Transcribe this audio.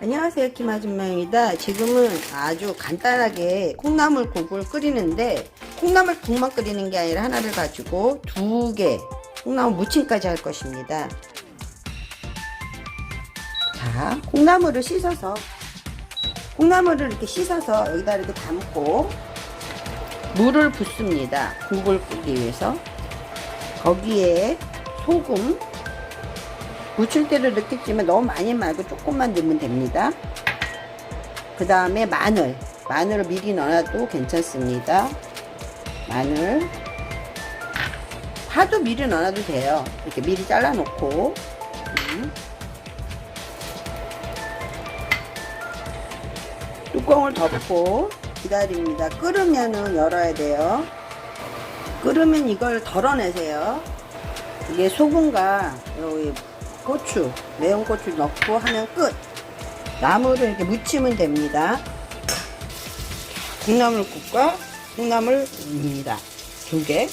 안녕하세요 김 아줌마입니다. 지금은 아주 간단하게 콩나물국을 끓이는데 콩나물국만 끓이는 게 아니라 하나를 가지고 두 개 콩나물 무침까지 할 것입니다. 자 콩나물을 씻어서 콩나물을 이렇게 씻어서 여기다 이렇게 담고 물을 붓습니다. 국을 끓기 위해서. 거기에 소금 무칠 때도 넣겠지만 너무 많이 말고 조금만 넣으면 됩니다. 그 다음에 마늘. 마늘을 미리 넣어도 괜찮습니다. 마늘. 파도 미리 넣어도 돼요. 이렇게 미리 잘라놓고. 음. 뚜껑을 덮고 기다립니다. 끓으면은 열어야 돼요. 끓으면 이걸 덜어내세요. 이게 소금과 여기 고추, 매운 고추 넣고 하면 끝. 나물을 이렇게 무치면 됩니다. 콩나물국과 콩나물입니다. 두 개.